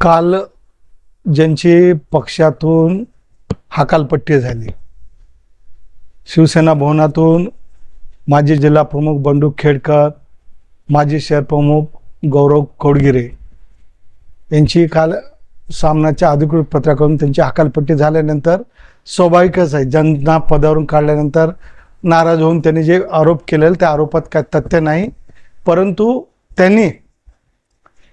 काल ज्यांची पक्षातून हकालपट्टी झाली. शिवसेना भवनातून माजी जिल्हा प्रमुख बंडू खेडकर माजी शहरप्रमुख गौरव खोडगिरे यांची काल सामनाच्या अधिकृत पत्राकडून त्यांची हकालपट्टी झाल्यानंतर स्वाभाविकच आहे. ज्यांना पदावरून काढल्यानंतर नाराज होऊन त्यांनी जे आरोप केलेले त्या आरोपात काय तथ्य नाही. परंतु त्यांनी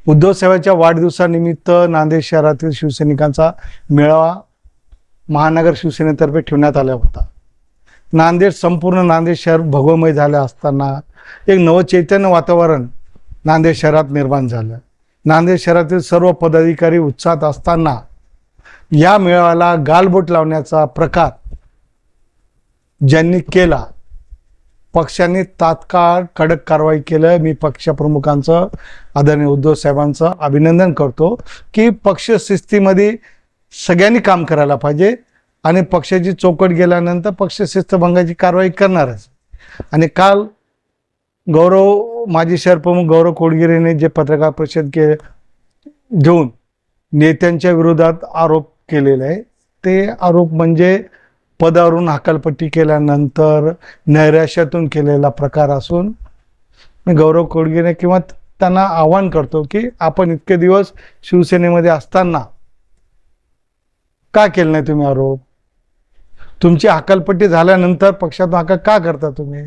उद्धव साहेबांच्या वाढदिवसानिमित्त नांदेड शहरातील शिवसैनिकांचा मेळावा महानगर शिवसेनेतर्फे ठेवण्यात आला होता. नांदेड संपूर्ण नांदेड शहर भगवमय झालं असताना एक नवचैतन्य वातावरण नांदेड शहरात निर्माण झालं. नांदेड शहरातील सर्व पदाधिकारी उत्साहात असताना या मेळाव्याला गालबोट लावण्याचा प्रकार ज्यांनी केला पक्षाने तात्काळ कडक कारवाई केलं मी पक्षप्रमुखांचं आदरणीय उद्धव साहेबांचं अभिनंदन करतो की पक्ष शिस्तीमध्ये सगळ्यांनी काम करायला पाहिजे आणि पक्षाची चौकट गेल्यानंतर पक्ष शिस्तभंगाची कारवाई करणारच. आणि काल गौरव माजी शहरप्रमुख गौरव कोडगिरेने जे पत्रकार परिषद के घेऊन नेत्यांच्या विरोधात आरोप केलेले आहे ते आरोप म्हणजे पदावरून हकालपट्टी केल्यानंतर नैराश्यातून केलेला प्रकार असून मी गौरव कोडगेने किंवा त्यांना आवाहन करतो की आपण इतके दिवस शिवसेनेमध्ये असताना का केलं नाही तुम्ही आरोप? तुमची हकालपट्टी झाल्यानंतर पक्षातून हका का करता तुम्ही?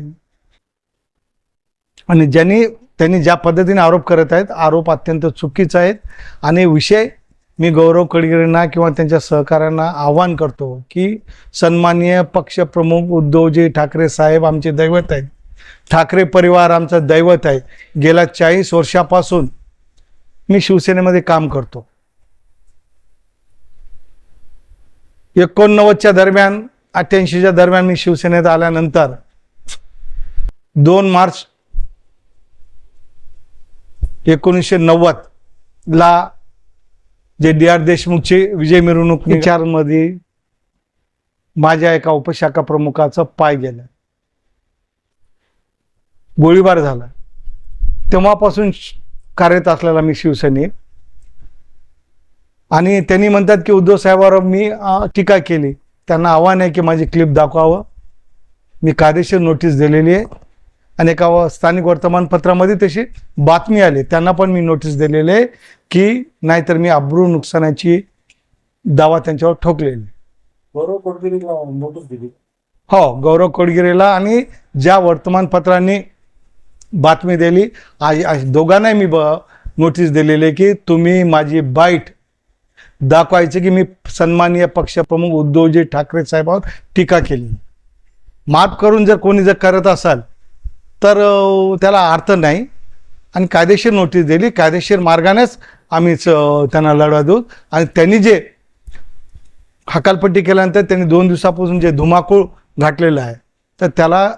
आणि ज्यांनी त्यांनी ज्या पद्धतीने आरोप करत आहेत आरोप अत्यंत चुकीचा आहेत. आणि विषय मी गौरव कडगिरेंना किंवा त्यांच्या सहकाऱ्यांना आवाहन करतो की सन्माननीय पक्षप्रमुख उद्धवजी ठाकरे साहेब आमचे दैवत आहेत. ठाकरे परिवार आमचं दैवत आहे. गेल्या चाळीस वर्षापासून मी शिवसेनेमध्ये काम करतो. एकोणनव्वदच्या दरम्यान अठ्ठ्याऐंशीच्या दरम्यान मी शिवसेनेत आल्यानंतर दोन मार्च एकोणीसशे नव्वद ला जे डी आर देशमुखचे विजय मिरवणूक विचारमध्ये माझ्या एका उपशाखा प्रमुखाचा पाय गेला. गोळीबार झाला. तेव्हापासून कार्यरत असलेला मी शिवसैनिक. आणि त्यांनी म्हणतात की उद्धव साहेबांवर मी टीका केली. त्यांना आव्हान आहे की माझी क्लिप दाखवावं. मी कायदेशीर नोटीस दिलेली आहे. आणि एका स्थानिक वर्तमानपत्रामध्ये तशी बातमी आली. त्यांना पण मी नोटीस दिलेली आहे की नाहीतर मी अब्रू नुकसानाची दावा त्यांच्यावर ठोकलेली. गौरव कोडगिरीला नोटीस दिली. हो गौरव कोडगिरेला आणि ज्या वर्तमानपत्रांनी बातमी दिली दोघांनाही मी ब नोटीस दिलेली आहे की तुम्ही माझी बाईट दाखवायची की मी सन्माननीय पक्षप्रमुख उद्धवजी ठाकरे साहेबांवर टीका केली. माफ करून जर कोणी जर करत असाल तर त्याला अर्थ नाही. आणि कायदेशीर नोटीस दिली. कायदेशीर मार्गानेच आम्हीच त्यांना लढा देऊ. आणि त्यांनी जे हकालपट्टी केल्यानंतर त्यांनी दोन दिवसापासून जे धुमाकूळ घातलेलं आहे तर त्याला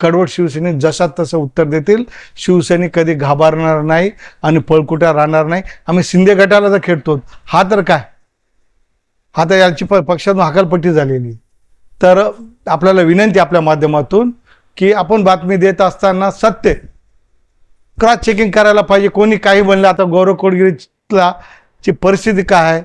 कडवट शिवसेने जसा तसं उत्तर देतील. शिवसैनिक कधी घाबरणार नाही आणि पळकुट्या राहणार नाही. आम्ही शिंदे गटाला तर खेळतो हा तर काय? हा तर याची प पक्षातून हकालपट्टी झालेली. तर आपल्याला विनंती आपल्या माध्यमातून की आपण बातमी देत असताना सत्य क्रॉस चेकिंग करायला पाहिजे? कोणी काही म्हणलं आता गौरव कोडगिरीला ची परिस्थिती काय आहे?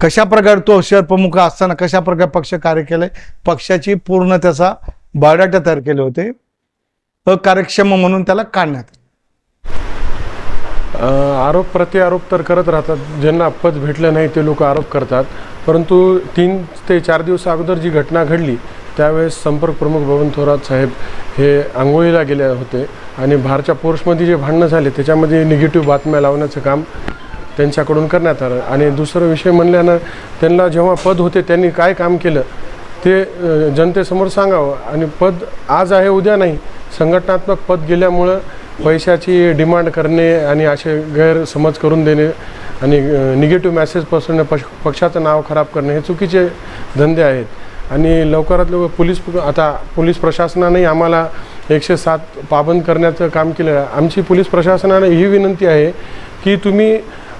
कशा प्रकारे तो शहर प्रमुख असताना कशा प्रकारे पक्ष कार्य केले पक्षाची पूर्ण त्याचा बायोडाटा तयार केले होते. अकार्यक्षम म्हणून त्याला काढण्यात आरोप प्रत्यारोप तर करत राहतात. ज्यांना पद भेटलं नाही ते लोक आरोप करतात. परंतु तीन ते चार दिवस अगोदर जी घटना घडली त्यावेळेस संपर्क प्रमुख बबन थोरात साहेब हे आंघोळीला गेले होते आणि भारच्या पोर्समध्ये जे भांडणं झाले त्याच्यामध्ये निगेटिव्ह बातम्या लावण्याचं काम त्यांच्याकडून करण्यात आलं. आणि दुसरं विषय म्हणल्यानं त्यांना जेव्हा पद होते त्यांनी काय काम केलं ते जनतेसमोर सांगावं. आणि पद आज आहे उद्या नाही. संघटनात्मक पद गेल्यामुळं पैशाची डिमांड करणे आणि असे गैरसमज करून देणे आणि निगेटिव्ह मॅसेज पसरणे पक्ष पक्षाचं नाव खराब करणे हे चुकीचे धंदे आहेत. आणि लवकरात लवकर पोलीस आता पोलीस प्रशासनाने आम्हाला एकशे सात पाबंद करण्याचं काम केलं आहे. आमची पोलीस प्रशासनाने ही विनंती आहे की तुम्ही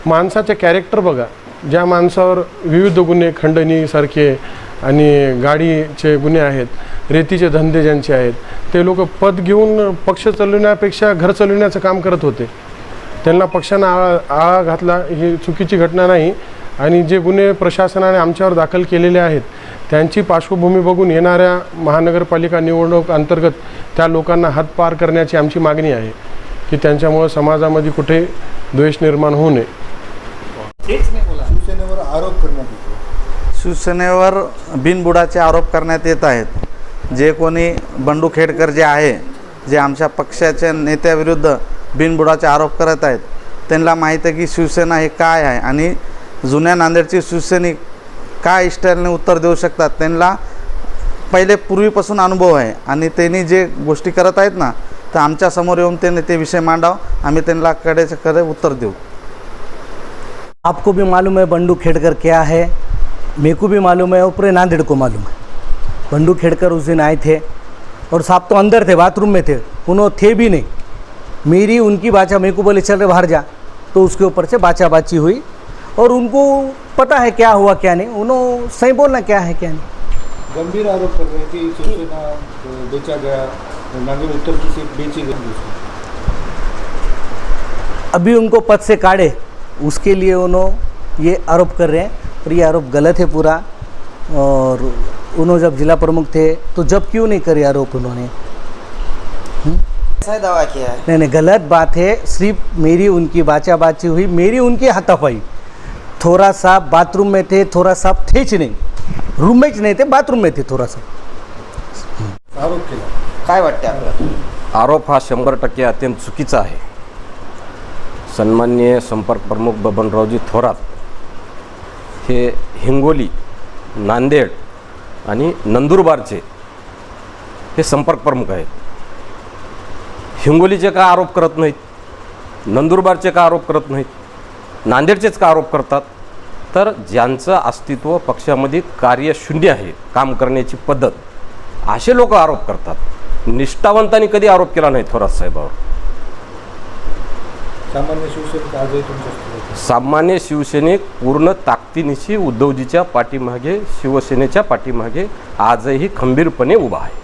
माणसाचे कॅरेक्टर बघा. ज्या माणसावर विविध गुन्हे खंडणीसारखे आणि गाडीचे गुन्हे आहेत रेतीचे धंदे ज्यांचे आहेत ते लोक पद घेऊन पक्ष चालवण्यापेक्षा घर चालवण्याचं काम करत होते. त्यांना पक्षानं आळा आळा घातला ही चुकीची घटना नाही. आणि जे गुन्हे प्रशासनाने आमच्यावर दाखल केलेले आहेत त्यांची पार्श्वभूमी बघून येणाऱ्या महानगरपालिका निवडणूक अंतर्गत त्या लोकांना हातपार करण्याची आमची मागणी आहे की त्यांच्यामुळं समाजामध्ये कुठे द्वेष निर्माण होऊ नये. शिवसेनेवर आरोप करण्यात येतो. शिवसेनेवर बिनबुडाचे आरोप करण्यात येत आहेत. जे कोणी बंडू खेडकर जे आहे जे आमच्या पक्षाच्या नेत्याविरुद्ध बिनबुडाचे आरोप करत आहेत त्यांना माहीत आहे की शिवसेना हे काय आहे आणि जुन्या नांदेडचे शिवसैनिक काय स्टाईलने उत्तर देऊ शकतात त्यांना पहिले पूर्वीपासून अनुभव आहे. आणि त्यांनी जे गोष्टी करत आहेत ना तर आमच्यासमोर येऊन त्यांनी ते विषय मांडाव. आम्ही त्यांना कडेचे कडे उत्तर देऊ. आपको भी मालूम है बंडू खेड़कर क्या है? मेरे को भी मालूम है और पूरे नांदेड़ को मालूम है। बंडू खेड़कर उस दिन आए थे और साहब तो अंदर थे बाथरूम में थे। उन्होंने थे भी नहीं। मेरी उनकी बाचा मेरे को बोले चल रहे बाहर जा। तो उसके ऊपर से बाचा बाची हुई। और उनको पता है क्या हुआ क्या नहीं। उन्होंने सही बोलना क्या है क्या नहीं। गंभीर आरोप कर रहे कि शिवसेना बेचा गया नांदेड़ उत्तर की सीट बेची गई अभी उनको पद से काढ़े उसके लिए उन्होंने ये आरोप कर रहे हैं। और ये आरोप गलत है पूरा और उन्होंने जब जिला प्रमुख थे तो जब क्यों नहीं करे आरोप उन्होंने? ऐसा दावा किया है। नहीं नहीं गलत बात है सिर्फ़ मेरी उनकी बाचा बाची हुई मेरी उनकी हाथापाई थोड़ा सा बाथरूम में थे थोड़ा सा ठेच नहीं। रूम में नहीं थे बाथरूम में थे थोड़ा सा आरोप केला. काय वाटते आपल्याला? आरोप हा शंभर टक्के अत्यंत चुकीचा आहे. सन्माननीय संपर्क प्रमुख बबनरावजी थोरात हे हिंगोली नांदेड आणि नंदुरबारचे हे संपर्क प्रमुख आहेत. हिंगोलीचे का आरोप करत नाहीत? नंदुरबारचे का आरोप करत नाहीत? नांदेडचेच का आरोप करतात? तर ज्यांचं अस्तित्व पक्षामध्ये कार्यशून्य आहे काम करण्याची पद्धत असे लोक आरोप करतात. निष्ठावंतांनी कधी आरोप केला नाही थोरात साहेबावर? सामान्य शिवसैनिक पूर्ण ताकदीनिशी उद्धवजीच्या पाठीमागे शिवसेनेच्या पाठीमागे आजही खंबीरपणे उभा आहे.